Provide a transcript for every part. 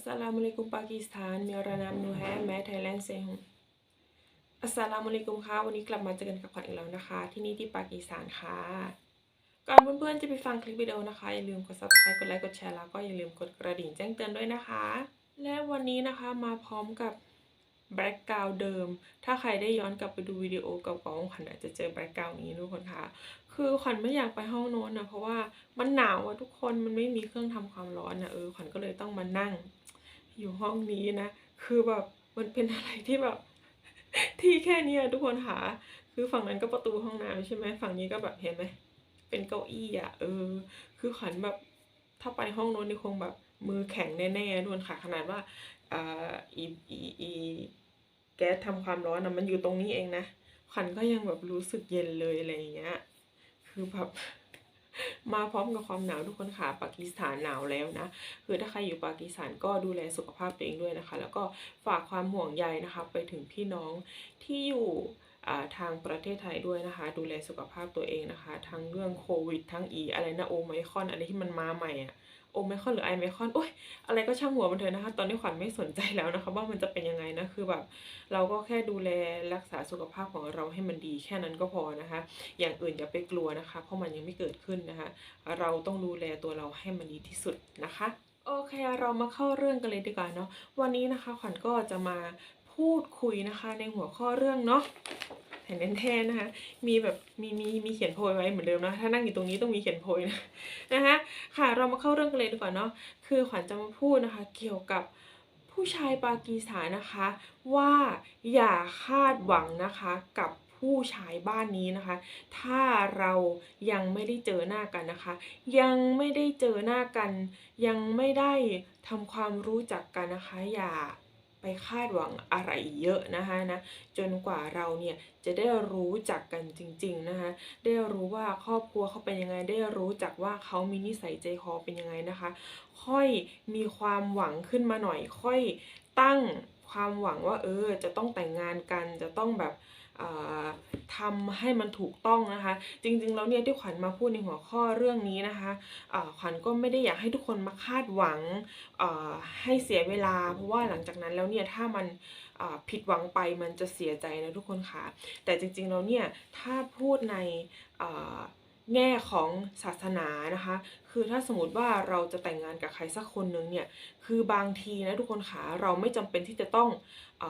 अस्सलाम वालेकुम पाकिस्तान मेरा नाम नूर है मैं थाईलैंड से हूँ อัสสลามุอะลัยกุมค่ะวันนี้กลับมาเจอกันกับขวัญอีกแล้วนะคะ ที่นี่ที่ปากีสถานค่ะก่อนเพื่อนๆจะไปฟังคลิปวิดีโอนะคะ อย่าลืมกด subscribe กดไลค์กดแชร์แล้วก็อย่าลืมกดกระดิ่งแจ้งเตือนด้วยนะคะ และวันนี้นะคะมาพร้อมกับแบ็กกราวด์เดิม ถ้าใครได้ย้อนกลับไปดูวิดีโอเก่าๆของขวัญอาจจะเจอแบ็กกราวด์นี้ทุกคนค่ะ คือขวัญไม่อยากไปห้องโน้นนะเพราะว่ามันหนาวอะทุกคนมันไม่มีเครื่องทำความร้อนนะเออขวัญก็เลยต้องมานั่ง อยู่ห้องนี้นะ คือแบบมันเป็นอะไรที่แบบ ที่แค่นี้ทุกคนค่ะ คือฝั่งนั้นก็ประตูห้องน้ำใช่ไหมฝั่งนี้ก็แบบเห็นไหมเป็นเก้าอี้อะเออ คือขวัญแบบถ้าไปห้องโน้นนี่คงแบบมือแข็งแน่ๆทุกคนค่ะขนาดว่าอ่าอีอีอีแก๊สทำความร้อนนะมันอยู่ตรงนี้เองนะขวัญก็ยังแบบรู้สึกเย็นเลยอะไรอย่างเงี้ย คือแบบ มาพร้อมกับความหนาวทุกคนค่ะปากีสถานหนาวแล้วนะ คือถ้าใครอยู่ปากีสถานก็ดูแลสุขภาพตัวเองด้วยนะคะ แล้วก็ฝากความห่วงใยนะคะ ไปถึงพี่น้องที่อยู่อ่าทางประเทศไทยด้วยนะคะ ดูแลสุขภาพตัวเองนะคะ ทั้งเรื่องโควิด ทั้งอีอะไรนะโอไมคอนอะไรที่มันมาใหม่อะ โอไมคอนหรือไอไมคอนโอ้ยอะไรก็ช่างหัวมันเถอะนะคะ ตอนนี้ขวัญไม่สนใจแล้วนะคะ ว่ามันจะเป็นยังไงนะคือแบบเราก็แค่ดูแลรักษาสุขภาพของเราให้มันดีแค่นั้นก็พอนะคะ อย่างอื่นอย่าไปกลัวนะคะ เพราะมันยังไม่เกิดขึ้นนะคะ เราต้องดูแลตัวเราให้มันดีที่สุดนะคะโอเคเรามาเข้าเรื่องกันเลยดีกว่าเนาะวันนี้นะคะขวัญก็จะมาพูดคุยนะคะในหัวข้อเรื่องเนาะ แผ่นแทนนะคะ มีแบบมีมีมีเขียนโพยไว้เหมือนเดิมนะ ถ้านั่งอยู่ตรงนี้ต้องมีเขียนโพยนะนะคะค่ะเรามาเข้าเรื่องกันเลยดีกว่าเนาะคือขวัญจะมาพูดนะคะ เกี่ยวกับผู้ชายปากีสถานนะคะ ว่าอย่าคาดหวังนะคะกับผู้ชายบ้านนี้นะคะ ถ้าเรายังไม่ได้เจอหน้ากันนะคะ ยังไม่ได้เจอหน้ากัน ยังไม่ได้ทำความรู้จักกันนะคะ อย่า ไปคาดหวังอะไรเยอะนะคะนะจนกว่าเราเนี่ยจะได้รู้จักกันจริงๆนะคะได้รู้ว่าครอบครัวเขาเป็นยังไง ได้รู้จักว่าเขามีนิสัยใจคอเป็นยังไงนะคะ ค่อยมีความหวังขึ้นมาหน่อย ค่อยตั้งความหวังว่าเออจะต้องแต่งงานกันจะต้องแบบ อ่าทำให้มันถูกต้องนะคะ จริงๆแล้วเนี่ยที่ขวัญมาพูดในหัวข้อเรื่องนี้นะคะขวัญก็ไม่ได้อยากให้ทุกคนมาคาดหวังให้เสียเวลา เพราะว่าหลังจากนั้นแล้วเนี่ยถ้ามันผิดหวังไปมันจะเสียใจนะทุกคนค่ะแต่จริงๆแล้วเนี่ยถ้าพูดในแง่ของศาสนานะคะ คือถ้าสมมติว่าเราจะแต่งงานกับใครสักคนหนึ่งเนี่ยคือบางทีนะทุกคนขาเราไม่จำเป็นที่จะต้องอ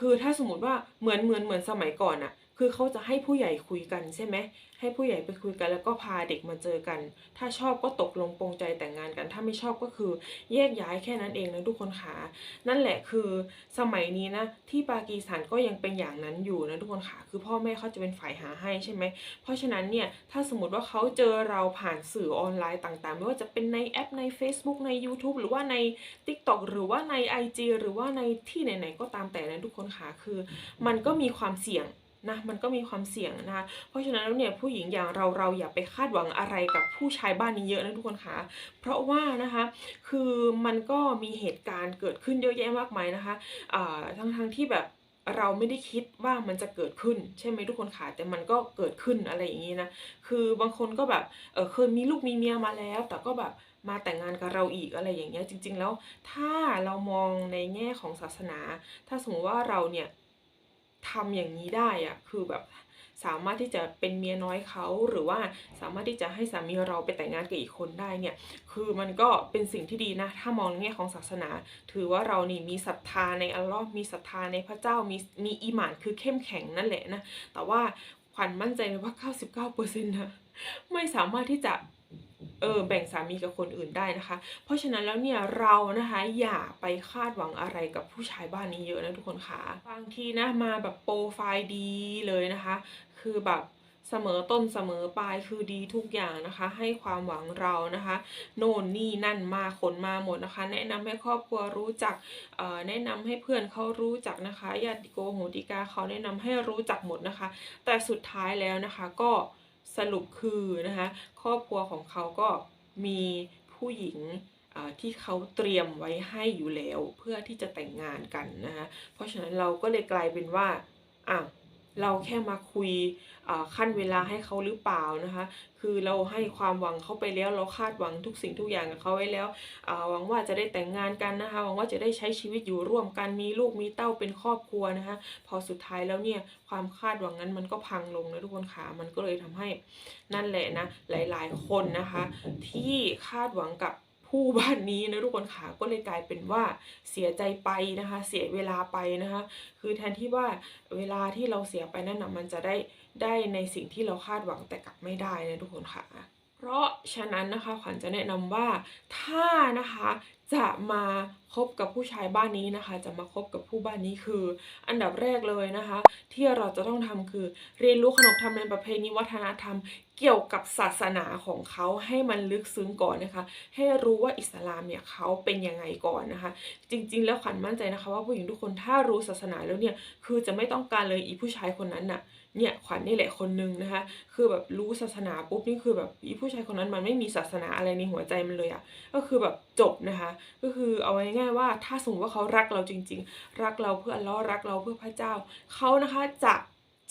คือถ้าสมมติว่าเหมือนเหมือนเหมือนสมัยก่อนอะ คือเขาจะให้ผู้ใหญ่คุยกันใช่ไหมให้ผู้ใหญ่ไปคุยกันแล้วก็พาเด็กมาเจอกัน ถ้าชอบก็ตกลงปรงใจแต่งงานกัน ถ้าไม่ชอบก็คือแยกย้ายแค่นั้นเองนะทุกคนขานั่นแหละคือสมัยนี้นะที่ปากีสถานก็ยังเป็นอย่างนั้นอยู่นะทุกคนค่ะคือพ่อแม่เขาจะเป็นฝ่ายหาให้ใช่ไหมเพราะฉะนั้นเนี่ยถ้าสมมติว่าเขาเจอเราผ่านสื่อออนไลน์ต่างๆ ไม่ว่าจะเป็นในแอปใน Facebook ใน YouTube หรือว่าใน TikTok หรือว่าใน IG หรือว่าในที่ไหนๆก็ตามแต่นะทุกคนค่ะคือ มันก็มีความเสี่ยง นะมันก็มีความเสี่ยงนะคะเพราะฉะนั้นแล้วเนี่ยผู้หญิงอย่างเราเราอย่าไปคาดหวังอะไรกับผู้ชายบ้านนี้เยอะนะทุกคนค่ะเพราะว่านะคะคือมันก็มีเหตุการณ์เกิดขึ้นเยอะแยะมากมายนะคะทั้งทั้งๆที่แบบเราไม่ได้คิดว่ามันจะเกิดขึ้น ใช่ไหมทุกคนค่ะแต่มันก็เกิดขึ้นอะไรอย่างนี้นะคือบางคนก็แบบเออเคยมีลูกมีเมียมาแล้ว แต่ก็แบบมาแต่งงานกับเราอีกอะไรอย่างเงี้ยจริง ๆ แล้วถ้าเรามองในแง่ของศาสนา ถ้าสมมติว่าเราเนี่ย ทำอย่างนี้ได้อะคือแบบสามารถที่จะเป็นเมียน้อยเขาหรือว่าสามารถที่จะให้สามีเราไปแต่งงานกับอีกคนได้เนี่ย คือมันก็เป็นสิ่งที่ดีนะ ถ้ามองในแง่ของศาสนา ถือว่าเรานี่มีศรัทธาในอัลลอฮ์มีศรัทธาในพระเจ้ามีมีอีหมานคือเข้มแข็งนั่นแหละนะ แต่ว่าขวัญมั่นใจเลยว่า 99%นะไม่สามารถที่จะ เออแบ่งสามีกับคนอื่นได้นะคะ เพราะฉะนั้นแล้วเนี่ยเรานะคะอย่าไปคาดหวังอะไรกับผู้ชายบ้านนี้เยอะนะทุกคนค่ะบางทีนะมาแบบโปรไฟล์ดีเลยนะคะ คือแบบเสมอต้นเสมอปลายคือดีทุกอย่างนะคะ ให้ความหวังเรานะคะ โน่นนี่นั่นมาขนมาหมดนะคะ แนะนำให้ครอบครัวรู้จักเอ่อแนะนำให้เพื่อนเขารู้จักนะคะญาติโกโหติกาเขาแนะนำให้รู้จักหมดนะคะ แต่สุดท้ายแล้วนะคะก็ สรุปคือนะคะครอบครัวของเขาก็มีผู้หญิงที่เขาเตรียมไว้ให้อยู่แล้ว เพื่อที่จะแต่งงานกันนะคะเพราะฉะนั้นเราก็เลยกลายเป็นว่าอ้าวเราแค่มาคุย ขั้นเวลาให้เขาหรือเปล่านะคะ คือเราให้ความหวังเขาไปแล้วเราคาดหวังทุกสิ่งทุกอย่างกับเขาไว้แล้วหวังว่าจะได้แต่งงานกันนะคะหวังว่าจะได้ใช้ชีวิตอยู่ร่วมกันมีลูกมีเต้าเป็นครอบครัวนะคะ พอสุดท้ายแล้วเนี่ยความคาดหวังนั้นมันก็พังลงนะทุกคนค่ะมันก็เลยทำให้นั่นแหละนะหลาย ๆ คนนะคะ ที่คาดหวังกับผู้บ้านนี้นะทุกคนค่ะก็เลยกลายเป็นว่าเสียใจไปนะคะ เสียเวลาไปนะคะ คือแทนที่ว่าเวลาที่เราเสียไปนั่นนะมันจะได้ ได้ในสิ่งที่เราคาดหวังแต่กลับไม่ได้นะทุกคนค่ะ เพราะฉะนั้นนะคะขวัญจะแนะนำว่าถ้านะคะจะมาคบกับผู้ชายบ้านนี้นะคะ จะมาคบกับผู้บ้านนี้คือ อันดับแรกเลยนะคะ ที่เราจะต้องทำคือ เรียนรู้ขนบธรรมเนียมประเพณีวัฒนธรรม เกี่ยวกับศาสนาของเขาให้มันลึกซึ้งก่อนนะคะ ให้รู้ว่าอิสลามเนี่ยเขาเป็นยังไงก่อนนะคะ จริง ๆ แล้วขวัญมั่นใจนะคะ ว่าผู้หญิงทุกคนถ้ารู้ศาสนาแล้วเนี่ยคือจะไม่ต้องการเลยอีผู้ชายคนนั้นน่ะ เนี่ยขวัญนี่แหละคนนึงนะคะ คือแบบรู้ศาสนาปุ๊บนี่คือแบบอีผู้ชายคนนั้นมันไม่มีศาสนาอะไรในหัวใจมันเลยอะ่ะก็คือแบบจบนะคะ ก็คือเอาไว้ง่ายว่าถ้าสมมติว่าเขารักเราจริง ๆ รักเราเพื่ออัลเลอฮ์รักเราเพื่อพระเจ้าเขานะคะจะ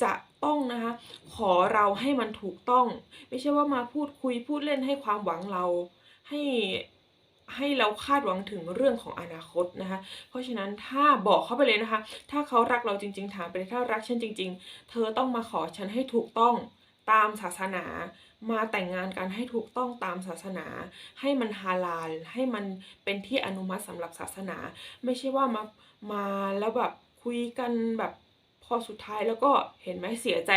จะต้องนะคะ ขอเราให้มันถูกต้อง ไม่ใช่ว่ามาพูดคุยพูดเล่นให้ความหวังเราให้ ให้เราคาดหวังถึงเรื่องของอนาคตนะคะ เพราะฉะนั้นถ้าบอกเขาไปเลยนะคะ ถ้าเขารักเราจริง ๆ ถามไปเลยถ้ารักฉันจริง ๆ เธอต้องมาขอฉันให้ถูกต้องตามศาสนา มาแต่งงานกันให้ถูกต้องตามศาสนา ให้มันฮาลาลให้มันเป็นที่อนุมัติสำหรับศาสนา ไม่ใช่ว่ามามาแล้วแบบคุยกันแบบพอสุดท้ายแล้วก็เห็นไหมเสียใจ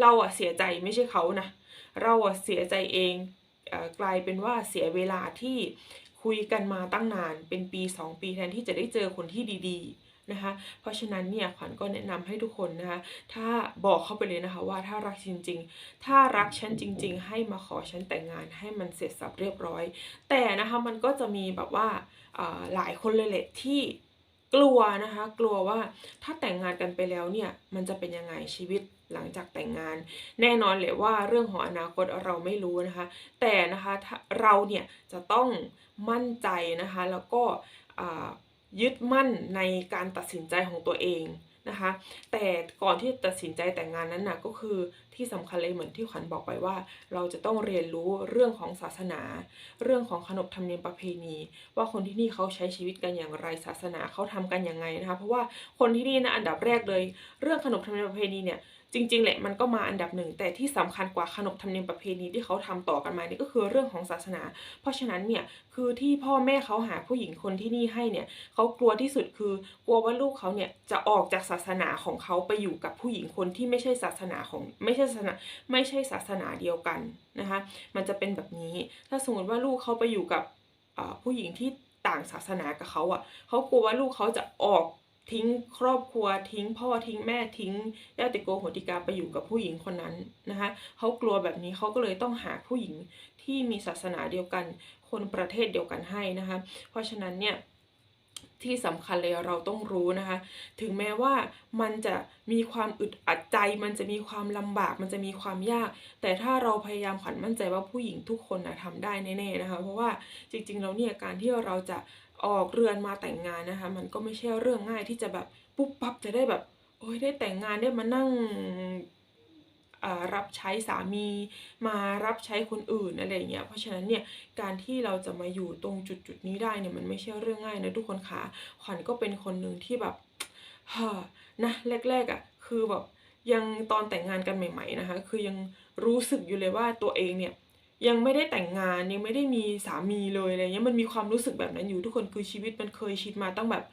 เราอะเสียใจไม่ใช่เขานะเราอะเสียใจเองกลายเป็นว่าเสียเวลาที่ คุยกันมาตั้งนานเป็นปี 2 ปีแทนที่จะได้เจอคนที่ดีๆนะคะ เพราะฉะนั้นเนี่ยขวัญก็แนะนำให้ทุกคนนะคะถ้าบอกเข้าไปเลยนะคะว่าถ้ารักจริง ๆ ถ้ารักฉันจริง ๆ ให้มาขอฉันแต่งงานให้มันเสร็จสับเรียบร้อย แต่นะคะมันก็จะมีแบบว่าอ่าหลายคนเลยแหละที่ กลัวนะคะ กลัวว่าถ้าแต่งงานกันไปแล้วเนี่ย มันจะเป็นยังไงชีวิตหลังจากแต่งงาน แน่นอนเลยว่าเรื่องของอนาคตเราไม่รู้นะคะ แต่นะคะถ้าเราเนี่ยจะต้องมั่นใจนะคะ แล้วก็ยึดมั่นในการตัดสินใจของตัวเองนะคะ แต่ก่อนที่ตัดสินใจแต่งงานนั้นนะก็คือ ที่สำคัญเลยเหมือนที่ขวัญบอกไปว่า เราจะต้องเรียนรู้เรื่องของศาสนา เรื่องของขนบธรรมเนียมประเพณี ว่าคนที่นี่เขาใช้ชีวิตกันอย่างไรศาสนาเขาทำกันอย่างไงนะคะเพราะว่าคนที่นี่นะอันดับแรกเลย เรื่องขนบธรรมเนียมประเพณีเนี่ย จริง ๆ แหละมันก็มาอันดับหนึ่ง แต่ที่สำคัญกว่าขนบธรรมเนียมประเพณีที่เขาทำต่อกันมานี่ก็คือเรื่องของศาสนา เพราะฉะนั้นเนี่ยคือที่พ่อแม่เขาหาผู้หญิงคนที่นี่ให้เนี่ยเขากลัวที่สุดคือกลัวว่าลูกเขาเนี่ยจะออกจากศาสนาของเขาไปอยู่กับผู้หญิงคนที่ไม่ใช่ศาสนาของไม่ใช่ศาสนาไม่ใช่ศาสนาเดียวกันนะคะมันจะเป็นแบบนี้ ถ้าสมมติว่าลูกเขาไปอยู่กับผู้หญิงที่ต่างศาสนากับเขาอะเขากลัวว่าลูกเขาจะออก ทิ้งครอบครัวทิ้งพ่อทิ้งแม่ทิ้งญาติโกโหติกาไปอยู่กับผู้หญิงคนนั้นนะคะเขากลัวแบบนี้เขาก็เลยต้องหาผู้หญิงที่มีศาสนาเดียวกัน คนประเทศเดียวกันให้นะคะเพราะฉะนั้นเนี่ยที่สำคัญเลยเราต้องรู้นะคะ ถึงแม้ว่ามันจะมีความอึดอัดใจ มันจะมีความลำบาก มันจะมีความยาก แต่ถ้าเราพยายามขวัญมั่นใจว่าผู้หญิงทุกคนนะทำได้แน่ๆนะคะ เพราะว่าจริงๆแล้วเนี่ยการที่เราจะออกเรือนมาแต่งงานนะคะ มันก็ไม่ใช่เรื่องง่ายที่จะแบบปุ๊บปั๊บจะได้แบบ โอ้ยได้แต่งงานได้มานั่งอ่ารับใช้สามีมารับใช้คนอื่นอะไรอย่างเงี้ยเพราะฉะนั้นเนี่ยการที่เราจะมาอยู่ตรงจุดจุดนี้ได้เนี่ยมันไม่ใช่เรื่องง่ายนะทุกคนค่ะขวัญก็เป็นคนหนึ่งที่แบบฮ่านะแรกๆอะคือแบบยังตอนแต่งงานกันใหม่ ๆนะคะ คือยังรู้สึกอยู่เลยว่าตัวเองเนี่ย ยังไม่ได้แต่งงานยังไม่ได้มีสามีเลยอะไรเงี้ยมันมีความรู้สึกแบบนั้นอยู่ทุกคนคือชีวิตมันเคยชิดมาตั้งแบบ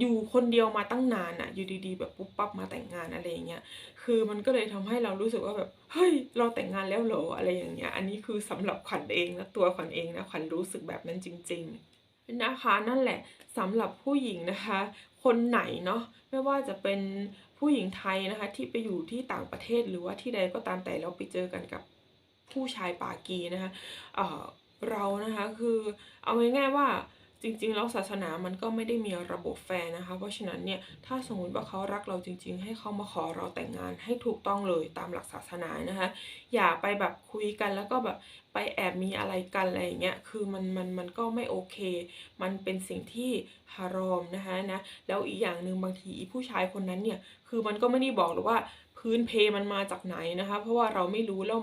อยู่คนเดียวมาตั้งนานอะอยู่ดีๆแบบปุ๊บปั๊บมาแต่งงานอะไรอย่างเงี้ยคือมันก็เลยทำให้เรารู้สึกว่าแบบเฮ้ยเราแต่งงานแล้วเหรออะไรอย่างเงี้ยอันนี้คือสำหรับขวัญเองนะตัวขวัญเองนะขวัญรู้สึกแบบนั้นจริง ๆ นะคะนั่นแหละสำหรับผู้หญิงนะคะ คนไหนเนาะไม่ว่าจะเป็นผู้หญิงไทยนะคะที่ไปอยู่ที่ต่างประเทศหรือว่าที่ใดก็ตามแต่เราไปเจอกันกับ ผู้ชายปากีนะคะเออเรานะคะคือเอาง่ายๆว่าจริงๆแล้วศาสนามันก็ไม่ได้มีระบบแฟร์นะคะ เพราะฉะนั้นเนี่ยถ้าสมมติว่าเขารักเราจริง ๆ ให้เขามาขอเราแต่งงานให้ถูกต้องเลยตามหลักศาสนานะคะ อย่าไปแบบคุยกันแล้วก็แบบไปแอบมีอะไรกันอะไรอย่างเงี้ยคือมันมันมันก็ไม่โอเค มันเป็นสิ่งที่ฮารอมนะคะนะแล้วอีกอย่างหนึ่งบางทีผู้ชายคนนั้นเนี่ยคือมันก็ไม่ได้บอกหรือว่าพื้นเพมันมาจากไหนนะคะ เพราะว่าเราไม่รู้แล้ว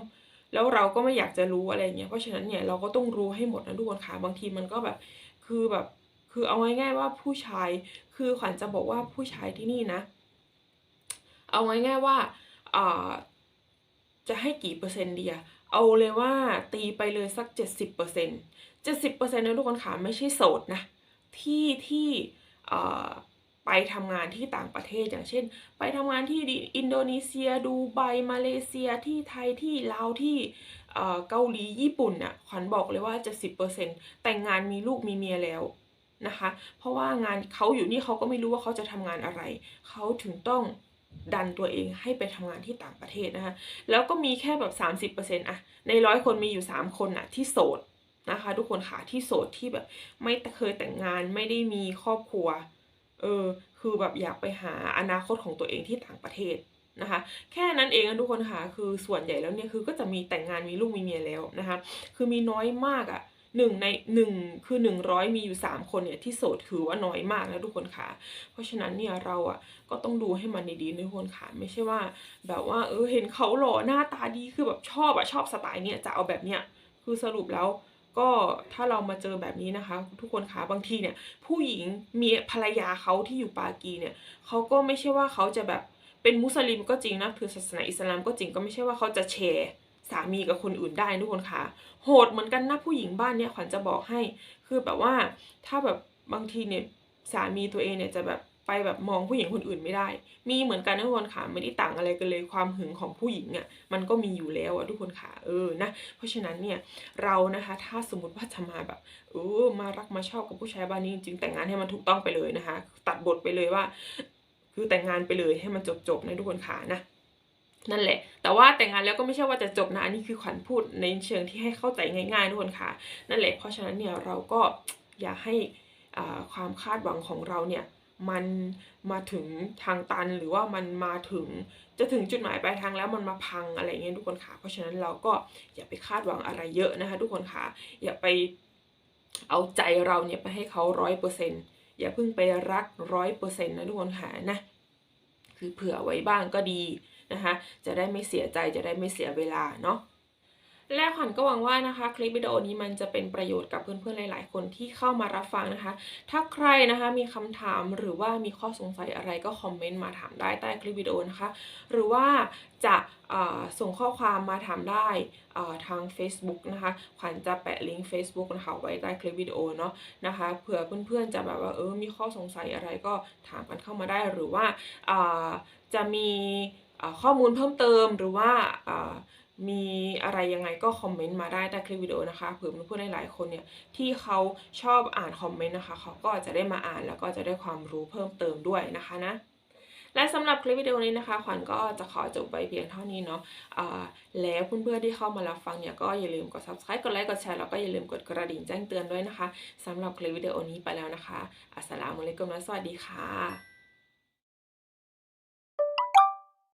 แล้วเราก็ไม่อยากจะรู้อะไรเงี้ยเพราะฉะนั้นเนี่ยเราก็ต้องรู้ให้หมดนะทุกคนค่ะบางทีมันก็แบบคือแบบคือเอาง่ายๆว่าผู้ชายคือขวัญจะบอกว่าผู้ชายที่นี่นะ เอาง่ายๆว่าอ่จะให้กี่เปอร์เซ็นต์ดีอะเอาเลยว่าตีไปเลยสักเจ็ดสิบเปอร์เซ็นต์เจ็ดสิบเปอร์เซ็นต์นะทุกคนค่ะไม่ใช่โสดนะที่ที่เอ่อ ไปทำงานที่ต่างประเทศอย่างเช่น ไปทำงานที่อินโดนีเซียดูไบมาเลเซียที่ไทยที่ลาวที่เกาหลีญี่ปุ่นน่ะขวัญบอกเลยว่าจะสิบเปอร์เซนต์แต่งงานมีลูกมีเมียแล้วนะคะ เพราะว่างานเขาอยู่นี่เขาก็ไม่รู้ว่าเขาจะทำงานอะไร เขาถึงต้องดันตัวเองให้ไปทำงานที่ต่างประเทศนะคะแล้วก็มีแค่แบบสามสิบเปอร์เซนต์อะในร้อยคนมีอยู่สามคนอะที่โสดนะคะ ทุกคนค่ะที่โสดที่แบบไม่เคยแต่งงานไม่ได้มีครอบครัว เออคือแบบอยากไปหาอนาคตของตัวเองที่ต่างประเทศนะคะ แค่นั้นเองนะทุกคนค่ะคือส่วนใหญ่แล้วเนี่ยคือก็จะมีแต่งงานมีลูกมีเมียแล้วนะคะ คือมีน้อยมากอะ่ะหนึ่งในหนึ่งคือหนึ่งร้อยมีอยู่สามคนเนี่ยที่โสดถือว่าน้อยมากนะทุกคนค่ะ เพราะฉะนั้นเนี่ยเราอะก็ต้องดูให้มันดีๆนะทุกคนค่ะไม่ใช่ว่า แบบว่าเออเห็นเขาหล่อหน้าตาดีคือแบบชอบอะชอบสไตล์เนี่ยจะเอาแบบเนี้ยคือสรุปแล้ว ก็ถ้าเรามาเจอแบบนี้นะคะ ทุกคนคะบางทีเนี่ย ผู้หญิงมีภรรยาเขาที่อยู่ปากีเนี่ยเขาก็ไม่ใช่ว่าเขาจะแบบเป็นมุสลิมก็จริงนะถือศาสนาอิสลามก็จริงก็ไม่ใช่ว่าเขาจะแชร์สามีกับคนอื่นได้ทุกคนคะโหดเหมือนกันนะผู้หญิงบ้านเนี่ยขวัญจะบอกให้ คือแบบว่าถ้าแบบบางทีเนี่ยสามีตัวเองเนี่ยจะแบบ แบบมองผู้หญิงคนอื่นไม่ได้ มีเหมือนกันทุกคนค่ะไม่ได้ต่างอะไรกันเลยความหึงของผู้หญิงอะมันก็มีอยู่แล้วอะทุกคนค่ะเออนะเพราะฉะนั้นเนี่ยเรานะคะถ้าสมมติว่าจะมาแบบเออมารักมาชอบกับผู้ชายบ้านนี้จริงแต่งงานให้มันถูกต้องไปเลยนะคะ ตัดบทไปเลยว่า คือแต่งงานไปเลยให้มันจบๆนะทุกคนค่ะนะนั่นแหละ แต่ว่าแต่งงานแล้วก็ไม่ใช่ว่าจะจบนะ อันนี้คือขวัญพูดในเชิงที่ให้เข้าใจง่ายๆทุกคนค่ะ นั่นแหละ เพราะฉะนั้นเนี่ยเราก็อย่าให้ความคาดหวังของเราเนี่ย มันมาถึงทางตันหรือว่ามันมาถึงจะถึงจุดหมายปลายทางแล้วมันมาพังอะไรเงี้ยทุกคนค่ะเพราะฉะนั้นเราก็อย่าไปคาดหวังอะไรเยอะนะคะ ทุกคนค่ะอย่าไปเอาใจเราเนี่ยไปให้เขาร้อยเปอร์เซ็นอย่าเพิ่งไปรักร้อยเปอร์เซ็นต์นะทุกคนค่ะนะคือเผื่อไว้บ้างก็ดีนะคะจะได้ไม่เสียใจจะได้ไม่เสียเวลาเนาะ และขวัญก็หวังว่านะคะคลิปวิดีโอนี้มันจะเป็นประโยชน์กับเพื่อนๆหลาย ๆ คนที่เข้ามารับฟังนะคะ ถ้าใครนะคะมีคำถามหรือว่ามีข้อสงสัยอะไรก็คอมเมนต์มาถามได้ใต้คลิปวิดีโอนะคะ หรือว่าจะส่งข้อความมาถามได้ทาง Facebook นะคะ ขวัญจะแปะลิงก์ Facebook นะคะไว้ใต้คลิปวิดีโอเนาะนะคะเผื่อเพื่อนๆจะแบบว่าเออมีข้อสงสัยอะไรก็ถามกันเข้ามาได้หรือว่าจะมีข้อมูลเพิ่มเติมหรือว่า มีอะไรยังไงก็คอมเมนต์มาได้ใต้คลิปวิดีโอนะคะเผื่อเพื่อนๆหลายๆคนเนี่ยที่เขาชอบอ่านคอมเมนต์นะคะเขาก็จะได้มาอ่านแล้วก็จะได้ความรู้เพิ่มเติมด้วยนะคะนะและสำหรับคลิปวิดีโอนี้นะคะขวัญก็จะขอจบไปเพียงเท่านี้เนาะะแล้วเพื่อนๆที่เข้ามารับฟังเนี่ยก็อย่าลืมกด subscribe กดไลค์กดแชร์แล้วก็อย่าลืมกดกระดิ่งแจ้งเตือนด้วยนะคะสำหรับคลิปวิดีโอนี้ไปแล้วนะคะ อัสสลามุอะลัยกุมและสวัสดีค่ะ